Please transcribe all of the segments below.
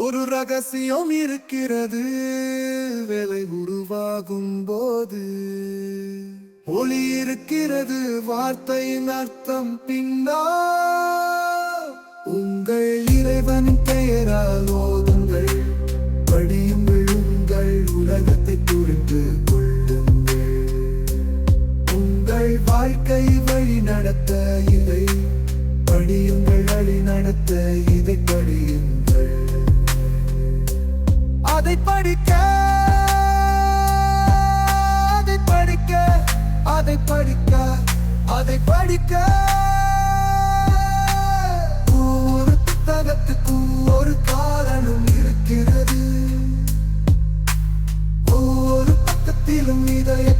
ஒரு ரகசியம் இருக்கிறது. வேலை உருவாகும் போது ஒளி இருக்கிறது. வார்த்தையின் அர்த்தம் பின்னா உங்கள் இறைவன் பெயரால் ஓதுங்கள். படியுங்கள் உங்கள் உலகத்தை புரிந்து கொள்ளுங்கள். உங்கள் வாழ்க்கை வழி நடத்த இதை படியுங்கள் வழி நடத்த இதை அதை படிக்க அதை படிக்க அதை படிக்க அதை படிக்க. ஒரு புத்தகத்துக்கும் ஒரு காரணம் இருக்கிறது. ஒரு பக்கத்திலும் இதய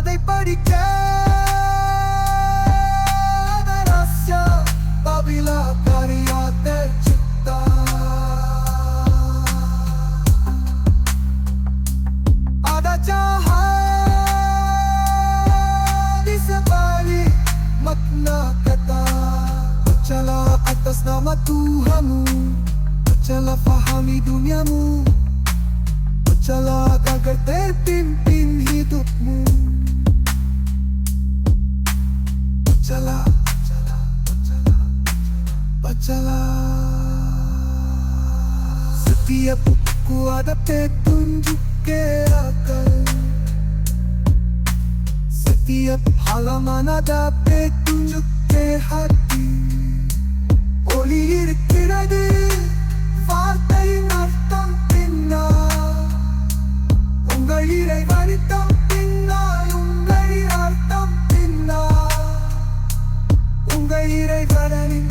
அதை படிக்க ரஸ்ய Babila கரியாத்த Siddha Ada jahat di sebalik makna kata Percayalah atas nama Percayalah Setiap buku ada petunjuk ke akal Setiap halaman ada petunjuk ke hati ஒளி இருக்கிறது வார்த்தையின் அர்த்தம் பின்னால் உங்கள் இறைவனித்தம் பின்னால் உங்கள் அர்த்தம் பின்னால் உங்கள் இறைவனின் வார்த்தையின் அர்த்தம் பின்னால்